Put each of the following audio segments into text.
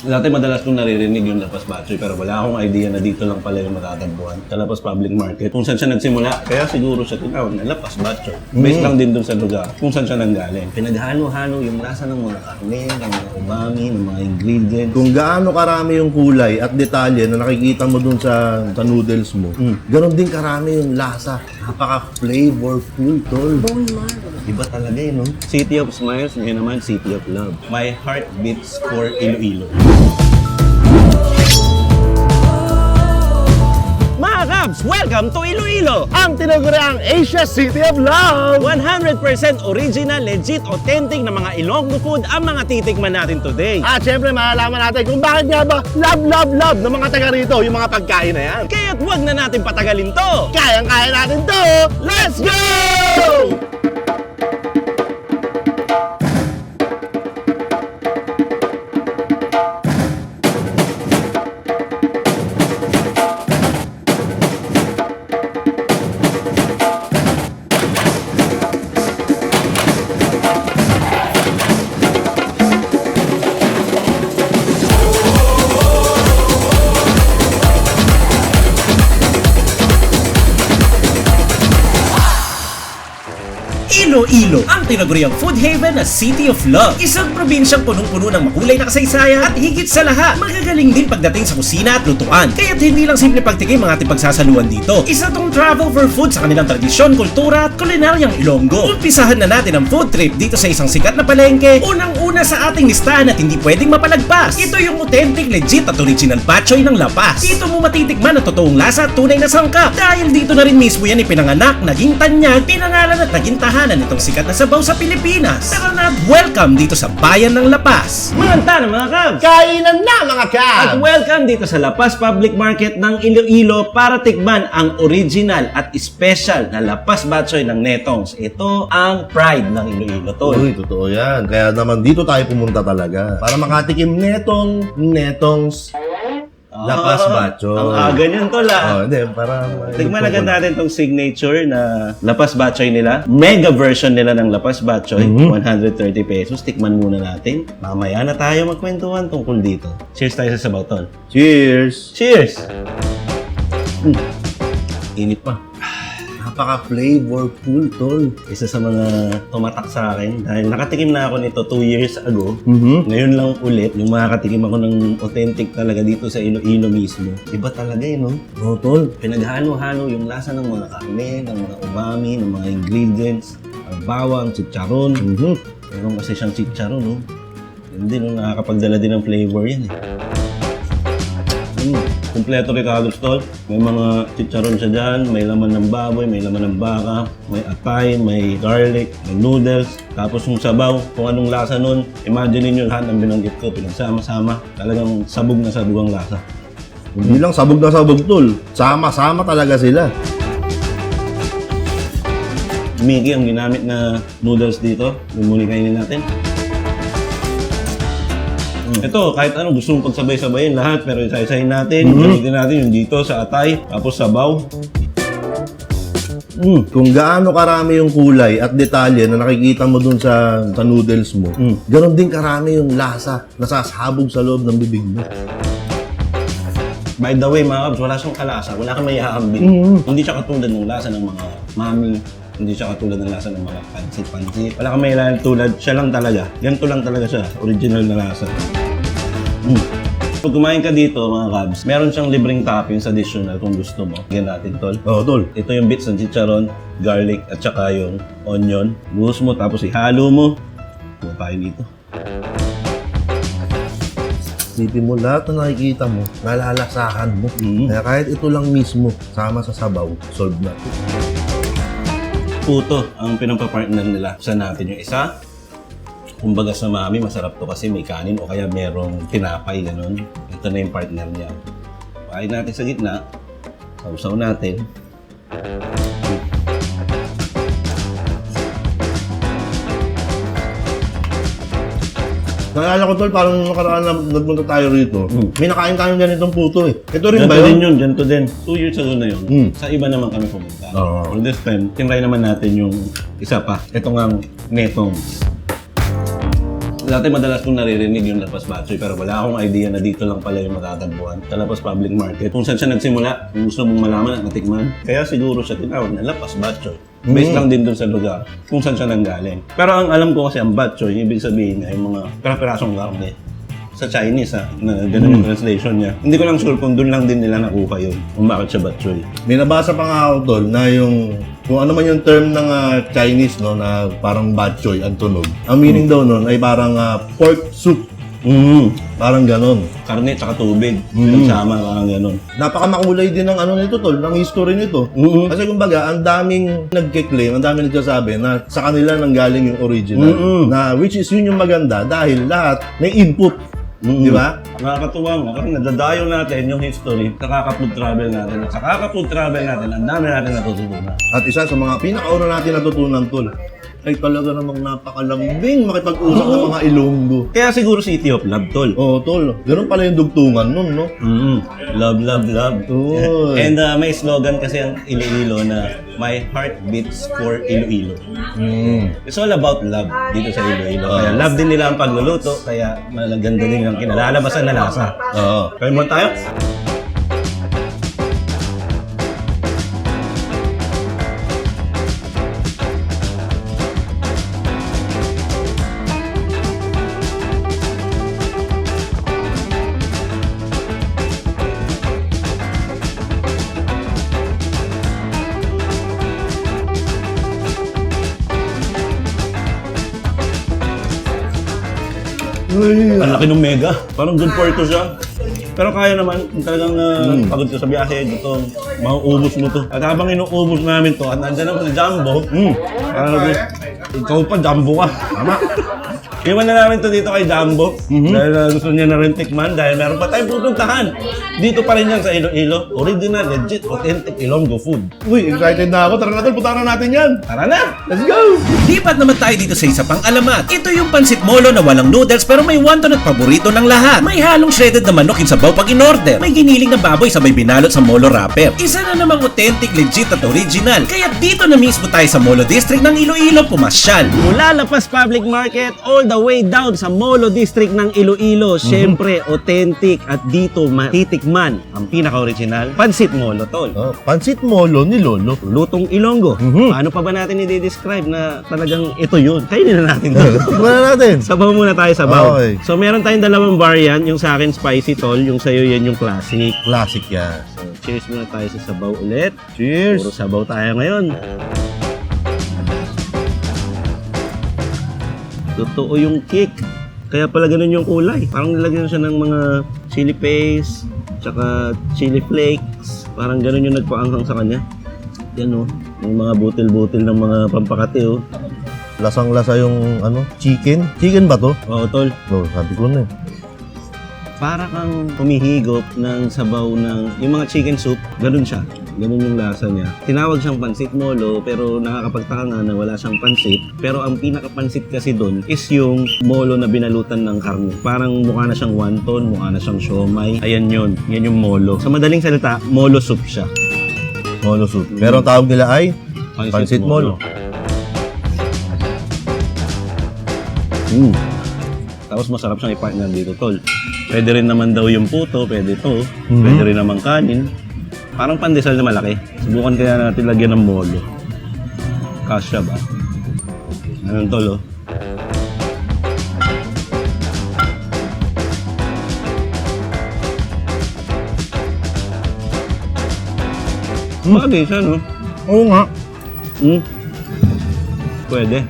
Dati madalas kong naririnig yung Lapas Batchoy pero wala akong idea na dito lang pala yung matatagpuan sa Lapas Public Market. Kung saan siya nagsimula, kaya siguro siya tinawag na Lapas Batchoy. Based lang din dun sa lugar kung saan siya nanggaling. Pinaghalo-halo yung lasa ng mga karne, ng mga umami, ng mga ingredients. Kung gaano karami yung kulay at detalye na nakikita mo dun sa, sa noodles mo, ganon din karami yung lasa. Napaka-flavorful, tol. Bone marrow. Iba talaga eh, no? City of Smiles, ngayon naman City of Love. My heart beats for Iloilo. Mga Kabs, welcome to Iloilo! Ang tinaguriang Asia City of Love! 100% original, legit, authentic na mga Ilonggo food ang mga titikman natin today. At syempre, malalaman natin kung bakit nga ba love, love, love ng mga taga rito yung mga pagkain na yan. Kaya't wag na natin patagalin to! Kayang-kaya natin to! Let's go! Iloilo, ang tinaguriang food haven na City of Love. Isang probinsyang punong-puno ng makulay na kasaysayan at higit sa lahat, magagaling din pagdating sa kusina at lutuan. Kaya't hindi lang simple pagtikim ang ating pagsasaluan dito. Isa tong travel for food sa kanilang tradisyon, kultura at kulinaryang Ilonggo. Umpisahan na natin ang food trip dito sa isang sikat na palengke. Unang-una sa ating listahan at hindi pwedeng mapalagpas. Ito yung authentic, legit at original batchoy ng Lapas. Dito mo matitikman ang totoong lasa at tunay na sangkap. Dahil dito na rin mismo yan ipinanganak, naging tanyag, pinangalan at naging tahanan nitong sikat na sabaw sa Pilipinas. Tara na at welcome dito sa bayan ng Lapas. Maganda na mga Kabs! Kainan na mga At Cavs! welcome dito sa La Paz Public Market ng Iloilo para tikman ang original at special na La Paz Batchoy ng Netongs. Ito ang pride ng Iloilo, tol. Uy, totoo yan. Kaya naman dito tayo pumunta talaga. Para makatikim netong, netongs, lapas bacho. Ang aga niyan, tol ah. Oh, hindi, para... Tignan agad natin tong signature na Lapas Batchoy nila. Mega version nila ng Lapas Batchoy. 130 pesos. Tikman muna natin. Mamaya na tayo magkwentuhan tungkol dito. Cheers tayo sa sabaw, tol. Cheers! Cheers! Mm. Init pa. Napaka-flavorful, tol. Isa sa mga tumatak sa akin dahil nakatikim na ako nito 2 years ago. Mhm. Ngayon lang ulit, yung makakatikim ako ng authentic talaga dito sa Iloilo mismo. Iba talaga eh, no? Oh, tol. Pinaghalo-halo yung lasa ng mga karne, ng mga umami, ng mga ingredients, ang bawang, chicharon. Mhm. Meron kasi siyang chicharon, no? Hindi, no? Nakakapagdala din ng flavor yan, eh. Mm. Kompleto Ricardo Stall. May mga chicharon siya dyan, may laman ng baboy, may laman ng baka, may atay, may garlic, may noodles. Tapos yung sabaw, kung anong lasa nun, imagine niyo lahat ng binanggit ko, pinagsama-sama. Talagang sabog na sabog ang lasa. Hindi lang sabog na sabog, tol. Sama-sama talaga sila. Mickey ang ginamit na noodles dito. Yung muli kainin natin. Mm. Ito, kahit ano, gusto mong pagsabay-sabayin lahat, pero isa-isahin natin. Gamitin natin yung dito sa atay, tapos sabaw. Mm. Kung gaano karami yung kulay at detalye na nakikita mo dun sa, sa noodles mo, Mm. ganon din karami yung lasa na sasabog sa loob ng bibig mo. By the way, mga kabs, wala siyang kalasa. Wala kang mayahambing. Mhm. Hindi siya katulad ng lasa ng mga mami. Hindi siya katulad ng lasa ng mga pansit-pansit. Wala kang mayahambing tulad. Siya lang talaga. Ganito lang talaga siya. Original na lasa. Mm. Pag kumain ka dito, mga kabs, meron siyang libreng toppings additional kung gusto mo. Yan natin, tol. Oh, tol. Ito yung bits ng chicharon, garlic, at saka yung onion. Buhos mo, tapos ihalo mo. Kuha tayo dito. Isipin mo, lahat na nakikita mo, nalalasahan mo. Mhm. Kaya kahit ito lang mismo, sama sa sabaw, solve na. Puto ang pinampapartner nila. Sa natin yung isa. Kumbaga sa mami, masarap to kasi may kanin o kaya merong tinapay, ganun. Ito na yung partner niya. Pahay natin sa gitna. Sausaw natin. Naalala ko tol, parang nakaraan na nagpunta tayo rito, Mm. may nakain tayo ganitong puto eh. Ito rin Ganito ba din yun? yun, ganito din. Two years ago na yun. Mm. Sa iba naman kami pumunta. Oo. For this time, tinry naman natin yung isa pa. Ito nga netong. Dati madalas kong naririnig yung Lapas Batchoy pero wala akong idea na dito lang pala yung matatagpuan sa Lapas Public Market. Kung saan siya nagsimula, kung gusto mong malaman at matikman. Kaya siguro siya tinawag na Lapas Batchoy. Based lang din dun sa lugar kung saan siya nanggaling. Pero ang alam ko kasi ang batchoy, ibig sabihin niya yung mga pera-perasong karne sa Chinese ha, na ganun yung translation niya. Hindi ko lang sure kung doon lang din nila nakuha yun, kung bakit siya batchoy. May nabasa pa nga ako tol na yung kung ano man yung term ng ah, Chinese no na parang bok choy ang tunog. Ang meaning daw nun ay parang ah, pork soup. Mm. Parang ganon. Karne tsaka tubig, nagsama, parang ganun. Napakamakulay din ng ano nito tol, ng history nito. Mm-mm. Kasi kumbaga, ang daming nagke-claim, ang daming nagsasabi na sa kanila nanggaling yung original. Mm-mm. Na which is yun yung maganda dahil lahat may input. Mm. Di ba? Nakakatuwa nga kasi nadadayo natin yung history sa kaka-food travel natin. At sa kaka-food travel natin, ang dami natin natutunan. At isa sa mga pinakauna natin natutunan tol, ay talaga namang napakalambing makipag-usap ng mga Ilonggo. Kaya siguro City of Love, tol. Oo, tol. Ganun pala yung dugtungan nun, no? Mm. Love, love, love. Uy. And uh, may slogan kasi ang Iloilo na My heart beats for Iloilo. Mm. It's all about love dito sa Iloilo. Kaya love din nila ang pagluluto, kaya malaganda din ang kinalalabasan na lasa. Oo. Kaya mo tayo? Laki ng mega. Parang good for ito siya. Pero kaya naman, talagang uh, pagod ka sa biyahe, gutom, mauubos mo to. At habang inuubos namin to, at nandiyan ako sa Jumbo, mm, parang ikaw pa, Jumbo ka. Tama. Iwan na namin to dito kay Jumbo dahil uh, gusto niya na rin tikman dahil meron pa tayong pupuntahan. Dito pa rin yan sa Iloilo. Original, legit, authentic Ilonggo food. Uy, excited na ako. Tara na tol, puntahan na natin yan. Tara na! Let's go! Lipat naman tayo dito sa isa pang alamat. Ito yung pansit molo na walang noodles pero may wonton at paborito ng lahat. May halong shredded na manok in sabaw pag in-order. May giniling na baboy sabay binalot sa molo wrapper. Isa na namang authentic, legit at original. Kaya dito na mismo tayo sa Molo District ng Iloilo pumasyal. Mula Lapas Public Market all the way down sa Molo District ng Iloilo. Siyempre, authentic at dito matitikman ang pinaka-original Pansit Molo, tol. Oh, pansit molo ni Lolo. Lutong Ilonggo. Mhm. Paano pa ba natin i-describe na talagang ito yun? Kainin na natin to. Tignan natin. Sabaw muna tayo sabaw. Okay. So meron tayong dalawang variant. Yung sa akin spicy tol, yung sa'yo yan yung classic. Classic yan. So, cheers muna tayo sa sabaw ulit. Cheers! Puro sabaw tayo ngayon. Totoo yung kick. Kaya pala ganun yung kulay. Parang nilagyan siya ng mga chili paste, tsaka chili flakes. Parang ganun yung nagpaanghang sa kanya. Yan o. Yung mga butil-butil ng mga pampakati o. Lasang-lasa yung ano, chicken. Chicken ba to? Oo, tol. No, sabi ko na eh. Para kang humihigop ng sabaw ng... Yung mga chicken soup, ganun siya. Ganun yung lasa niya. Tinawag siyang pansit molo, pero nakakapagtaka nga na wala siyang pansit. Pero ang pinakapansit kasi doon is yung molo na binalutan ng karne. Parang mukha na siyang wonton, mukha na siyang siomay. Ayan yun. Yan yung molo. Sa madaling salita, molo soup siya. Molo soup. Pero ang tawag nila ay pansit molo. Mm. Tapos masarap siyang i-partner dito, tol. Pwede rin naman daw yung puto, pwede to. Mhm. Pwede rin naman kanin. Parang pandesal na malaki. Subukan kaya natin lagyan ng molo. Kasya ba? Anong tol, oh? Bagay siya, no? Oo nga. Hmm. Pwede.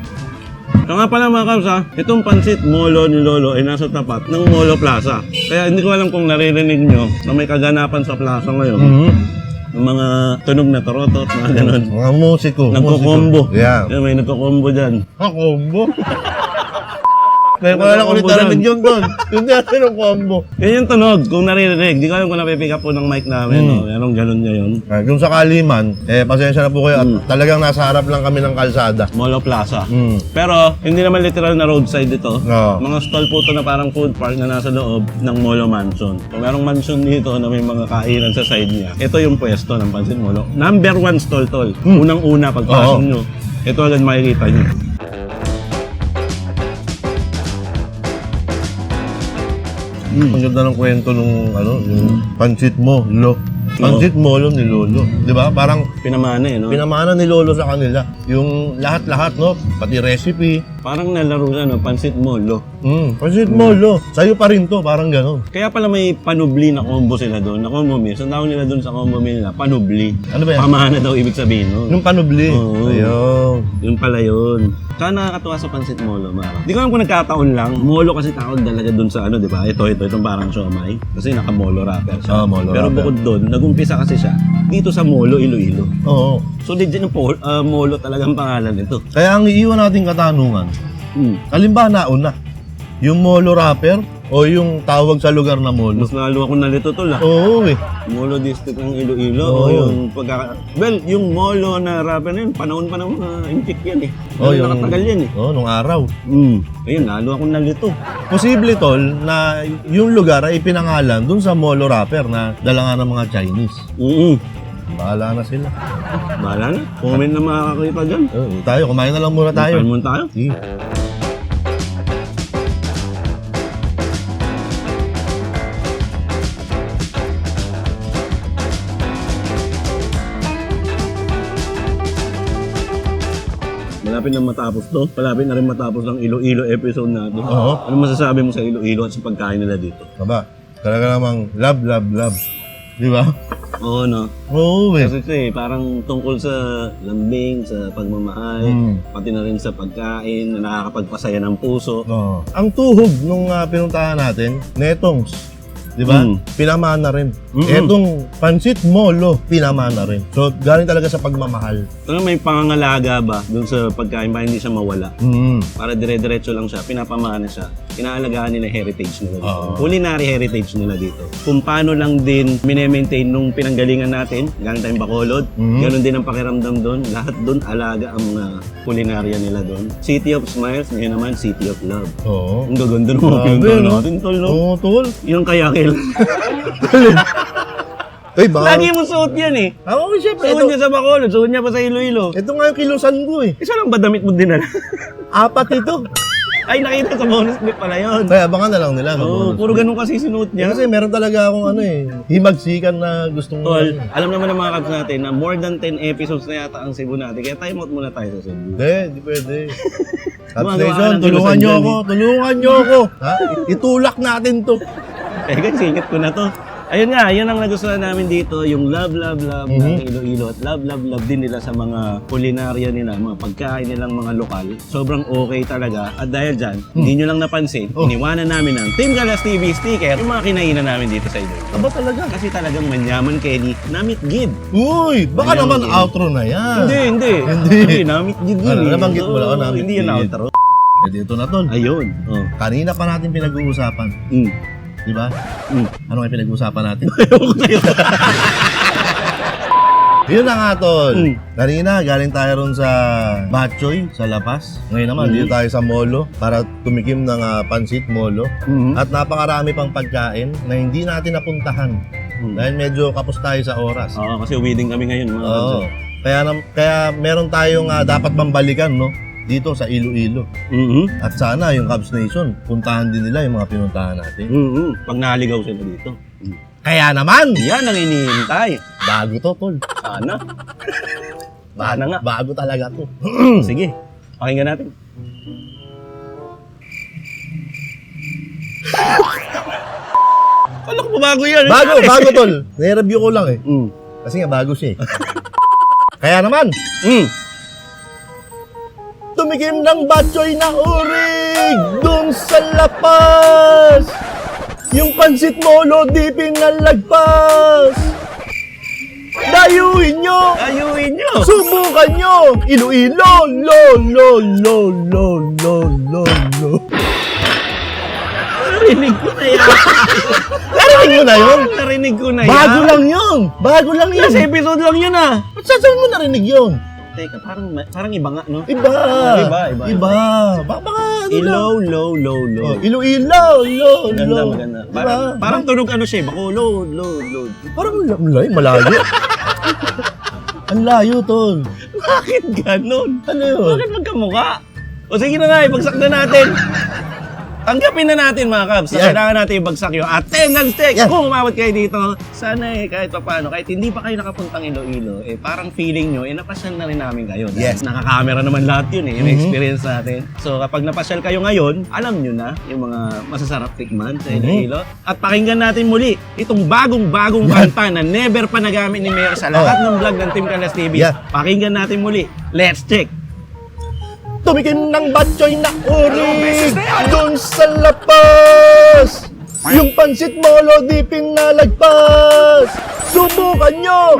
So nga pala mga kabs ha, itong pansit molo ni Lolo ay nasa tapat ng Molo Plaza. Kaya hindi ko alam kung naririnig nyo na may kaganapan sa plaza ngayon. Mhm. Mga tunog na torotot, mga ganun. Mga musiko. Nagko-combo. musiko. Yeah. Yan, may nagko-combo dyan. Ah, combo? Kaya ko lang ulit narinig yun doon. Yung dati ng combo. Yan yung tunog, kung naririnig. Di ko alam kung napipick up po ng mic namin. Hmm. No? Anong ganun niya yun. Ah, Kung sakali man, eh, pasensya na po kayo. At talagang nasa harap lang kami ng kalsada. Molo Plaza. Mm. Pero hindi naman literal na roadside ito. Oo. Mga stall po ito na parang food park na nasa loob ng Molo Mansion. So merong mansion dito na may mga kainan sa side niya. Ito yung pwesto ng Pansit Molo. Number one stall tol. Unang-una pagpasok Oo. nyo. Ito agad makikita nyo. Ang ganda ng kwento nung ano, yung pansit mo, lo. Pansit mo, lo ni Lolo. Di ba? Parang Pinamana eh, no? pinamana ni Lolo sa kanila. Yung lahat-lahat, no? Pati recipe. Parang nalaro na, no? Pansit molo. Mm, pansit mo, lo. Sa'yo pa rin to, parang gano'n. Kaya pala may panubli na combo sila doon, na combo meal. So, tawag nila doon sa combo meal na panubli. Ano ba yan? Pamana daw ibig sabihin nun. Yung panubli. Oo. Ayun. Yun pala yun. Kaya nakakatuwa sa pansit molo, Mara. Di ko alam kung nagkataon lang. Molo kasi tawag talaga dun sa ano, di ba? Ito, ito, itong parang siomay. Kasi naka-molo wrapper siya. Ah, molo Pero wrapper. bukod doon, nagumpisa kasi siya dito sa Molo, Iloilo. Oo. So legit ng pol- ah, Molo talagang pangalan nito. Kaya ang iiwan nating katanungan, Hmm. Halimbawa nauna, yung molo rapper o yung tawag sa lugar na molo? Mas lalo ako nalito tol ah. Oo eh. Molo District ng Iloilo Oo. o yung pagka... Well, yung Molo na rapper na yun, panahon pa ng mga impik yan eh. Oh, Oh, nakatagal yan eh. Oo, nung araw. Hmm. Ayun, lalo ako nalito. Posible tol na yung lugar ay pinangalan dun sa molo rapper na dala nga ng mga Chinese. Mm Bahala na sila. Bahala na. Comment na makakakita dyan. Oo, tayo, kumain na lang muna tayo. Kain muna tayo. Sige. Malapit na matapos to. Malapit na rin matapos ang Iloilo episode natin. Oo. Ano masasabi mo sa Iloilo at sa pagkain nila dito? Aba, talaga namang love, love, love. Di ba? Oo, no? Oo eh. Kasi ito eh, parang tungkol sa lambing, sa pagmamahal, Mm. pati na rin sa pagkain na nakakapagpasaya ng puso. Oo. Ang tuhog nung ah, pinuntahan natin, netongs. Di ba? Mm. Pinamana rin. Mm-mm. Etong pansit molo, pinamana rin. So, galing talaga sa pagmamahal. Pero may pangangalaga ba dun sa pagkain para hindi siya mawala? Mm. Para dire-diretso lang siya, pinapamana siya. Inaalagaan nila heritage nila dito. Oo. Culinary heritage nila dito. Kung paano lang din minemaintain nung pinanggalingan natin, galing tayong Bacolod, Mhm. ganun din ang pakiramdam doon. Lahat doon alaga ang mga kulinarya nila doon. City of Smiles, ngayon naman City of Love. Oo. Ang gaganda ng mga no? natin, tol, no? Oo, tol. Yung kaya kill. Uy, baka... Lagi mo suot yan eh. Oo, syempre. Suot niya sa Bacolod, suot niya pa sa Iloilo. ito nga yung kilusan ko eh. Isa lang ba damit mo dinala? Apat ito. Ay, nakita sa bonus clip pala yun. Kaya abangan na lang nila. Oo, no? puro ganun kasi sinuot Eh, niya. Kasi meron talaga akong ano eh, himagsikan na gustong... Tol, alam naman ng mga kabs natin na more than 10 episodes na yata ang Cebu natin. Kaya time out muna tayo sa Cebu. Hindi, hindi pwede. Gumagawa Station, tulungan nyo ako, tulungan nyo ako. Ha? Itulak natin to. Teka, singit ko na to. Ayun nga, yun ang nagustuhan namin dito, yung love, love, love ng Mhm. Iloilo at love, love, love din nila sa mga kulinarya nila, mga pagkain nilang mga lokal. Sobrang okay talaga. At dahil dyan, hindi nyo lang napansin, Oh. iniwanan namin ng Team Galas TV sticker yung mga kinainan namin dito sa Iloilo. Aba talaga? Kasi talagang manyaman Kenny, namit gid. Uy, baka Ayan, naman yun. outro na yan. Hindi, hindi. Hindi. Namit gid yun Ano, eh. nabanggit mo lang, Oo, namit Hindi yan gid. outro. Eh, dito na tol. Ayun. Oh. Kanina pa natin pinag-uusapan. Mm. Di ba? Mm. Ano nga pinag-uusapan natin? Ayoko. Yun na nga, tol. Mm. Kanina, galing tayo ron sa Batchoy, sa Lapas. Ngayon naman, Mm. dito tayo sa Molo para tumikim ng ah, pansit Molo. Mhm. At napakarami pang pagkain na hindi natin napuntahan. Mm. Dahil medyo kapos tayo sa oras. Oo, kasi wedding kami ngayon mga Oo. Kaya, kaya meron tayong ah, dapat bambalikan, no? Dito sa Iloilo. Mhm. At sana yung Cubs Nation, puntahan din nila yung mga pinuntahan natin. Mhm. Pag naligaw sila dito. Mm. Kaya naman, Yan ang inihintay. bago to, tol. Sana. Sana nga. Bago talaga to. Sige. Pakinggan natin. Kala ko ba bago yan? bago, bago, tol. Nire-review ko lang eh. Mm. Kasi nga, bago siya eh. Kaya naman, Mm. Tumikim ng batchoy na urig dun sa lapas. Yung pansit molo di pinalagpas. Dayuhin nyo! Ayuin nyo! Subukan nyo! Iloilo! Lo, lo, lo, lo, lo, lo, lo. Narinig ko na yan. Narinig mo na yun? Narinig ko na yan. Bago lang yun! Bago lang yun! Last episode lang yun ah. Ba't saan mo narinig yun? Teka, parang, parang iba nga, no? Iba! Iba, iba, Iba! Baka baka ano lang. Low, low, low. Oh, Iloilo! Lo, Maganda, lo. maganda. Diba? Parang, parang tunog ano siya, bako, low, low, low. Parang la- layo, malayo. Ang layo, tol. Bakit ganon? Ano yun? Bakit magkamukha? O sige na na, ibagsak na natin. Tanggapin na natin mga Cubs Yan. kailangan natin ibagsak yung attendance check. Yan. Kung umabot kayo dito, sana eh kahit pa paano, kahit hindi pa kayo nakapuntang Iloilo, eh parang feeling nyo, eh napasyal na rin namin kayo. Dahil Yes. Nakakamera naman lahat yun eh, yung Mhm. experience natin. So kapag napasyal kayo ngayon, alam nyo na yung mga masasarap tikman sa Mhm. Iloilo. At pakinggan natin muli itong bagong-bagong Yan. kanta na never pa nagamit ni Mayor sa lahat ng vlog ng Team Kalas TV. Yeah. Pakinggan natin muli. Let's check! Tumikin ng batchoy na uri Doon sa lapas. Yung pansit molo di pinalagpas. Subukan nyo.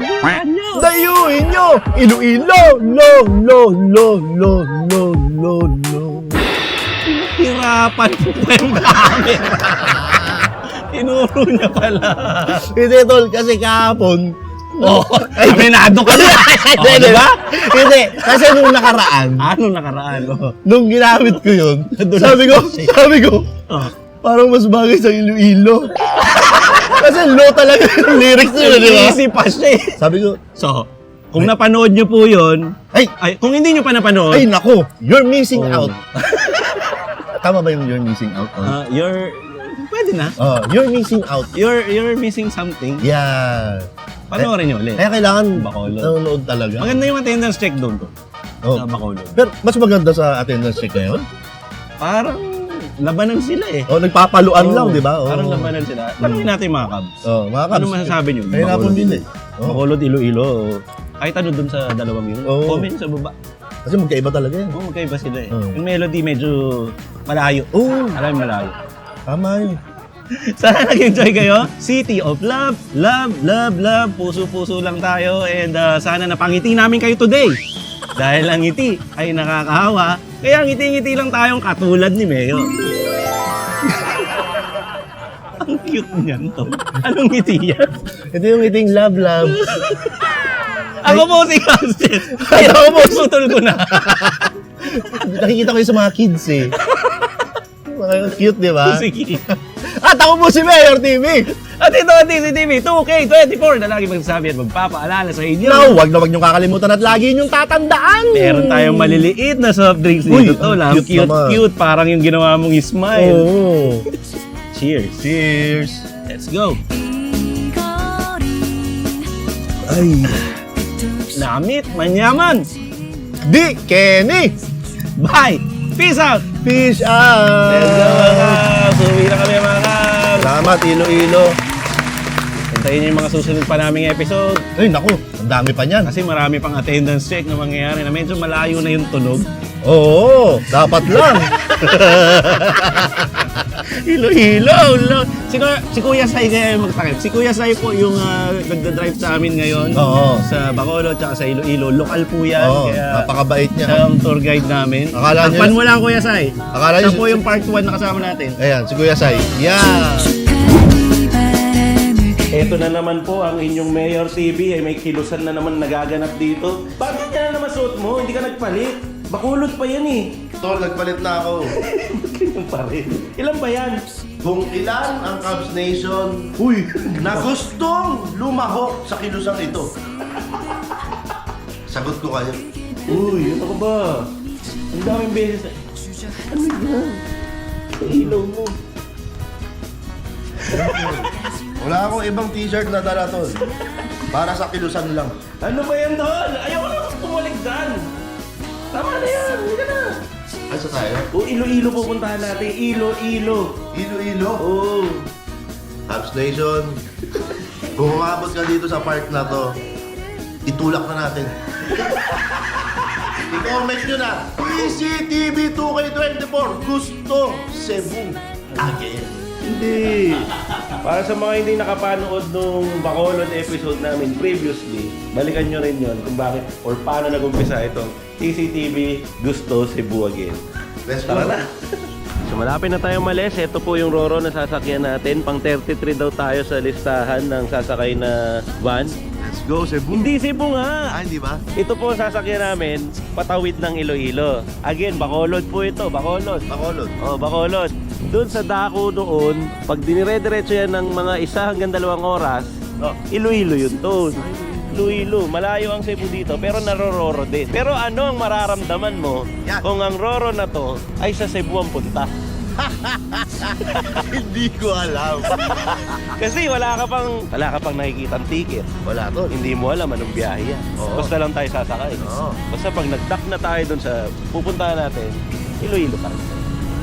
Dayuin nyo. Iloilo. Lo lo lo lo lo lo lo. Hirapan po kayong gamit. Tinuro niya pala. Hindi tol. Kasi kahapon Oh, aminado ka na. Hindi, oh, di ba? Hindi, kasi nung nakaraan Ano nakaraan? Oh. Nung ginamit ko yun Sabi ko, sabi ko Oh. Parang mas bagay sa Iloilo Kasi low talaga yung lyrics nila, di ba? Easy pa siya eh. Sabi ko, So, kung napanood niyo po yun, ay, ay, kung hindi niyo pa napanood, ay nako, you're missing Oh. out. Tama ba yung you're missing out? Uh, you're, pwede na. oh you're missing out. You're, you're missing something. Yeah. Panoorin niyo ulit. Kaya kailangan Bacolod. nanonood talaga. Maganda yung attendance check doon. Oh. Sa Bacolod. Pero mas maganda sa attendance check ngayon. Parang labanan sila eh. Oh, nagpapaluan Oo, lang, di ba? Oh. Parang labanan sila. Tanungin natin mga Cubs. Oh, mga Ano kabs. masasabi niyo? Kaya na Bacolod. din eh. Oh. Bacolod, Iloilo. Kahit ano dun sa dalawang yun. Oo. Comment sa baba. Kasi magkaiba talaga yan. Oo, magkaiba sila eh. Oo. Yung melody medyo malayo. Oo, Alam mo malayo. tama yun. Sana nag-enjoy kayo. City of Love, Love, Love, Love. Puso-puso lang tayo. And uh, sana napangiti namin kayo today. Dahil ang ngiti ay nakakahawa. Kaya ngiti-ngiti lang tayong katulad ni Mayo. ang cute niyan to. Anong ngiti yan? Ito yung iting love love. Ako po si Castin. Ako po. Putol ko na. Nakikita ko yung sa mga kids eh. Mga cute, di ba? Sige. At ako po si Mayor TV. At ito ang TCTV 2K24 na lagi magsasabi at magpapaalala sa inyo. Now, wag na wag niyong kakalimutan at lagi niyong tatandaan. Meron tayong maliliit na soft drinks Uy, dito. Tol, ang Ang cute cute, naman. cute, Parang yung ginawa mong smile. Oo. Cheers. Cheers. Let's go. Ay. Namit, manyaman. Di, Kenny. Bye. Peace out. Fish out. Let's go Salamat, Ilo-Ilo. Hintayin niyo yung mga susunod pa naming episode. Ay, naku, ang dami pa niyan. Kasi marami pang attendance check na mangyayari na medyo malayo na yung tunog. Oo, dapat lang. Hilo-hilo. Lo. Si, Kuya- si Kuya Sai kaya yung magtakip. Si Kuya Sai po yung uh, nagda-drive sa amin ngayon. Oo. Sa Bacolod tsaka sa Iloilo. Lokal po yan. Oo, kaya napakabait niya. siya ang tour guide namin. Akala niyo- Takpan mo lang Kuya Sai. Akala Siya niyo- po yung part 1 na kasama natin. Ayan, si Kuya Sai. Yeah. Ito na naman po ang inyong Mayor TV. Ay may kilusan na naman nagaganap dito. Bakit yan na naman suot mo? Hindi ka nagpalit. Bakulod pa yan eh. Tol, nagpalit na ako. Ganyan pa rin. Ilan ba yan? Kung ilan ang Cubs Nation Uy, na gustong lumahok sa kilusang ito. Sagot ko kayo. Uy, ano ka ba? Ang daming beses. Ano yan? Sa ilaw mo. Wala akong ibang t-shirt na dala, Tol. Para sa kilusan lang. Ano ba yan doon? Ayaw na pumalik dyan. Tama na yan. Hindi na. Ay, sa tayo? O, Ilo-Ilo pupuntahan natin. Ilo-Ilo. Ilo-ilo. Oo. Cubs Nation, kung umabot ka dito sa park na to, itulak na natin. I-comment nyo na, PCTV 2K24, gusto Cebu. Again. Hindi. Para sa mga hindi nakapanood nung Bacolod episode namin previously, balikan nyo rin yon kung bakit or paano nag-umpisa itong CCTV Gusto Cebu Again. Let's go. Tara na. So malapit na tayo malis. Ito po yung Roro na sasakyan natin. Pang 33 daw tayo sa listahan ng sasakay na van. Let's go, Cebu. Hindi Cebu nga. Ah, hindi ba? Ito po ang sasakyan namin, patawid ng Iloilo. Again, Bacolod po ito, Bacolod. Bacolod. Oh, Bacolod. Doon sa dako doon, pag dinire-diretso yan ng mga isa hanggang dalawang oras, oh, Iloilo yun to. Iloilo. Malayo ang Cebu dito, pero narororo din. Pero ano ang mararamdaman mo Yan. kung ang Roro na to ay sa Cebu ang punta? Hindi ko alam. Kasi wala ka pang wala ka pang nakikitang ticket. Wala to. Hindi mo alam anong biyahe yan. Oo. Basta lang tayo sasakay. Oo. Basta pag nag-dock na tayo dun sa pupuntahan natin, Iloilo pa rin.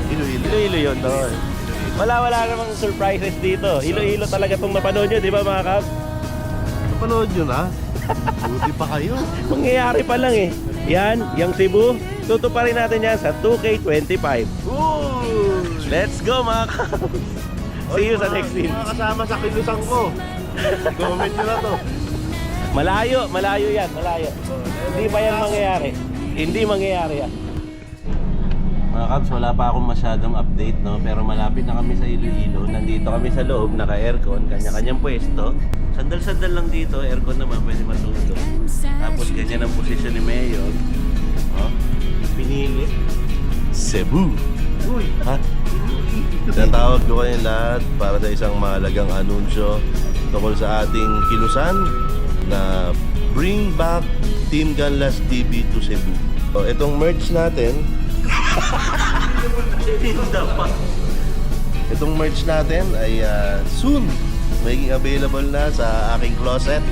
Iloilo. Iloilo yun doon. Wala wala namang surprises dito. Iloilo talaga itong napanood nyo, di ba mga kap? Napanood nyo na? Buti pa kayo. Mangyayari pa lang eh. Yan, yung Cebu, tutuparin natin yan sa 2K25. Ooh! Let's go mga kap! See you sa next scene. Mga kasama sa kilusang ko. Comment nyo na to. Malayo, malayo yan, malayo. Hindi pa yan mangyayari. Hindi mangyayari yan. Mga Kabs, wala pa akong masyadong update, no? Pero malapit na kami sa Iloilo. Nandito kami sa loob, naka-aircon, kanya-kanyang pwesto. Sandal-sandal lang dito, aircon naman, pwede matulog. Tapos ganyan ang posisyon ni Mayor. Oh, pinili. Cebu. Uy, ha? Tinatawag ko kayong lahat para sa isang mahalagang anunsyo tungkol sa ating kilusan na Bring Back Team Ganlas TV to Cebu. So, itong merch natin, Itong merch natin ay ah, soon magiging available na sa aking closet.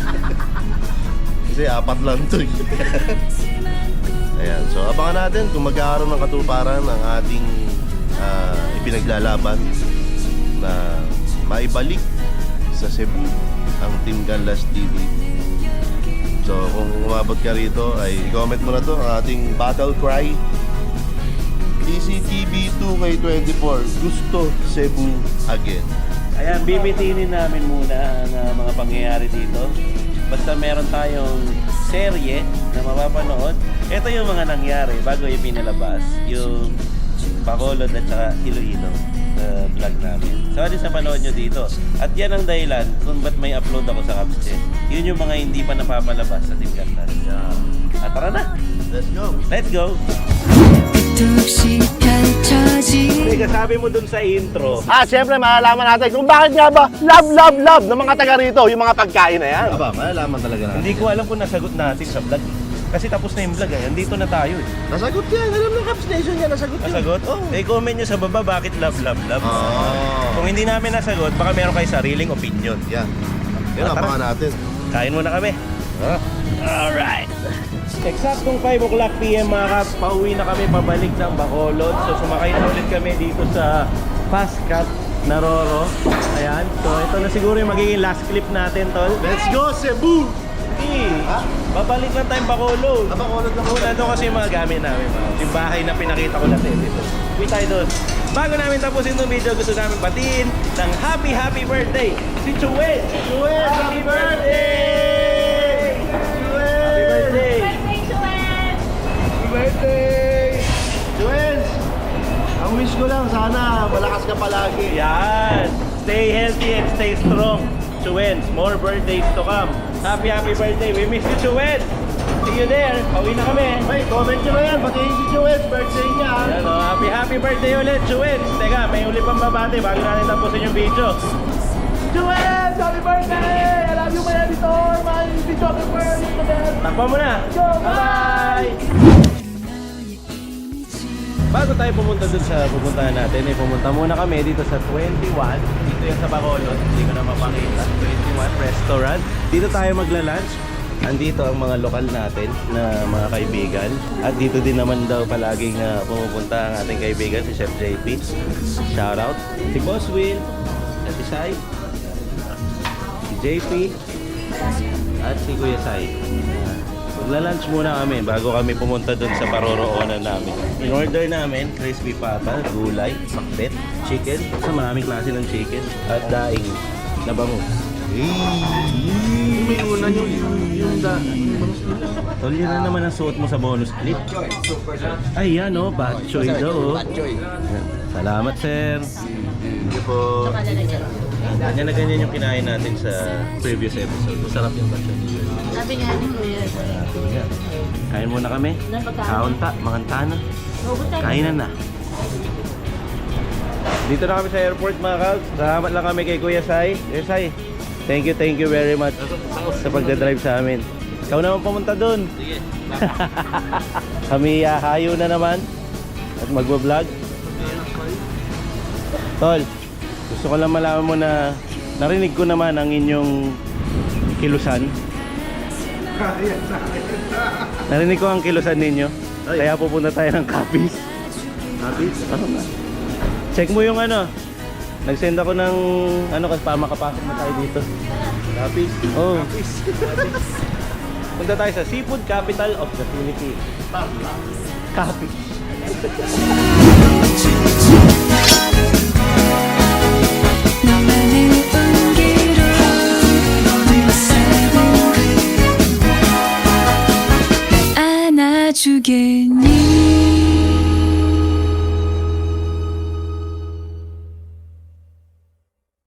Kasi apat lang to. eh. Ayan, so abangan natin kung magkakaroon ng katuparan ang ating ah, ipinaglalaban na maibalik sa Cebu ang Team Ganlas TV. So kung umabot ka rito ay comment mo na to ang ating battle cry DCTV 2K24 Gusto Cebu Again Ayan, bibitinin namin muna ang uh, mga pangyayari dito. Basta meron tayong serye na mapapanood. Ito yung mga nangyari bago yung pinalabas. Yung Bacolod at saka Iloilo uh, vlog namin. So, alis na panood nyo dito. At yan ang dahilan kung ba't may upload ako sa Capsule. Yun yung mga hindi pa napapalabas sa Team Cantas. Yeah. At tara na! Let's go! Let's go! Teka, sabi mo dun sa intro. Ah, siyempre, malalaman natin kung bakit nga ba love, love, love ng mga taga rito, yung mga pagkain na yan. Aba, malalaman talaga natin. Hindi ko alam kung nasagot natin sa vlog. Kasi tapos na yung vlog eh. Andito na tayo eh. Nasagot yan, alam ng Caps Nation yan, nasagot yan Nasagot? Oh. Eh, comment nyo sa baba bakit love, love, love. Oh. Kung hindi namin nasagot, baka meron kayo sariling opinion. Yan Yan, Ah, abangan natin Kain muna kami. Alright. Eksaktong 5 o'clock PM mga kaps, pauwi na kami pabalik ng Bacolod. So sumakay na ulit kami dito sa Fast Cut Naroro. Ayan. So ito na siguro yung magiging last clip natin, tol. Let's go Cebu! Hindi. Babalik lang tayong Bacolod. Ah, Bacolod lang. Una doon kasi yung mga gamit namin. mga. Yung bahay na pinakita ko natin dito. Uwi tayo doon. Bago namin tapusin itong video, gusto namin batiin ng happy, happy birthday si Chuel! Chuel, happy birthday! Happy birthday! Happy birthday! Juels! Ang wish ko lang, sana malakas ka palagi. Yan! Stay healthy and stay strong. Chuel, more birthdays to come. Happy, happy birthday. We miss you, Chuel! See you there. Pauwi na kami. May comment nyo na yan, batiin si Juels, birthday niya. ah. Yan o, happy happy birthday ulit, Chuel! Teka, may uli pang babate bago natin tapusin yung video. Juel, happy birthday! I love you, my editor, my videographer, yung model. Takpan mo na! Bye-bye! Bago tayo pumunta dun sa pupuntahan natin, eh, pumunta muna kami dito sa 21. Dito yung sa Bacolod, hindi ko na mapakita. 21 Restaurant. Dito tayo magla-lunch. Andito ang mga lokal natin na mga kaibigan. At dito din naman daw palaging uh, pumupunta ang ating kaibigan, si Chef JP. Shoutout. Si Boss Will, at si Sai, si JP, at si Kuya Sai. Magla-lunch muna kami bago kami pumunta dun sa paroroonan namin. In order namin, crispy pata, gulay, pakbet, chicken, sa maraming klase ng chicken, at daing na bangus. May una yung, yung da. Tol, yun na naman ang suot mo sa bonus clip. Ay, yan o, oh, bad choy daw. oh. Yan. Salamat, sir. Hindi po. Ganyan na ganyan yung kinain natin sa previous episode. Masarap yung bad choy. Sabi nga ni Kuya Yan. Kain muna kami. Kaunta, mangantana. Kainan na. Dito na kami sa airport mga kals. Salamat lang kami kay Kuya Sai. Kuya Sai, thank you, thank you very much sa pagdadrive sa amin. Ikaw naman pumunta doon. Sige. kami uh, hayo na naman at magbablog. Tol, gusto ko lang malaman mo na narinig ko naman ang inyong kilusan. Narinig ko ang kilusan ninyo. Kaya pupunta tayo ng Capiz. Capiz? Oo nga. Check mo yung ano. Nag-send ako ng ano kasi para makapasok na tayo dito. Capiz? Oo. Punta tayo sa Seafood Capital of the Philippines. Capiz. 주겠니?